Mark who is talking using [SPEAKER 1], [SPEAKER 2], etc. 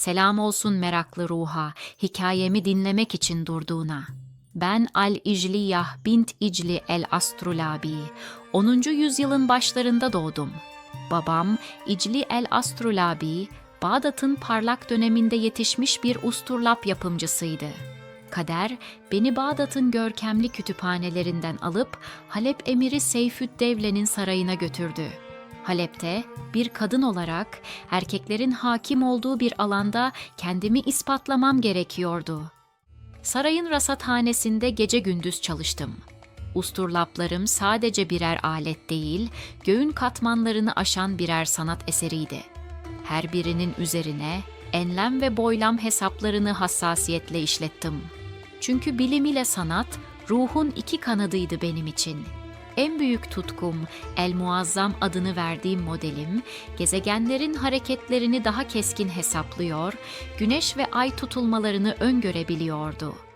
[SPEAKER 1] Selam olsun meraklı ruha, hikayemi dinlemek için durduğuna. Ben Al-İcliyah bint İcli el-Astrulabi. 10. yüzyılın başlarında doğdum. Babam İcli el-Astrulabi, Bağdat'ın parlak döneminde yetişmiş bir usturlap yapımcısıydı. Kader beni Bağdat'ın görkemli kütüphanelerinden alıp Halep emiri Seyfüddevle'nin sarayına götürdü. Halep'te bir kadın olarak erkeklerin hakim olduğu bir alanda kendimi ispatlamam gerekiyordu. Sarayın rasathanesinde gece gündüz çalıştım. Usturlaplarım sadece birer alet değil, göğün katmanlarını aşan birer sanat eseriydi. Her birinin üzerine enlem ve boylam hesaplarını hassasiyetle işlettim. Çünkü bilim ile sanat ruhun iki kanadıydı benim için. En büyük tutkum, El Muazzam adını verdiğim modelim, gezegenlerin hareketlerini daha keskin hesaplıyor, güneş ve ay tutulmalarını öngörebiliyordu.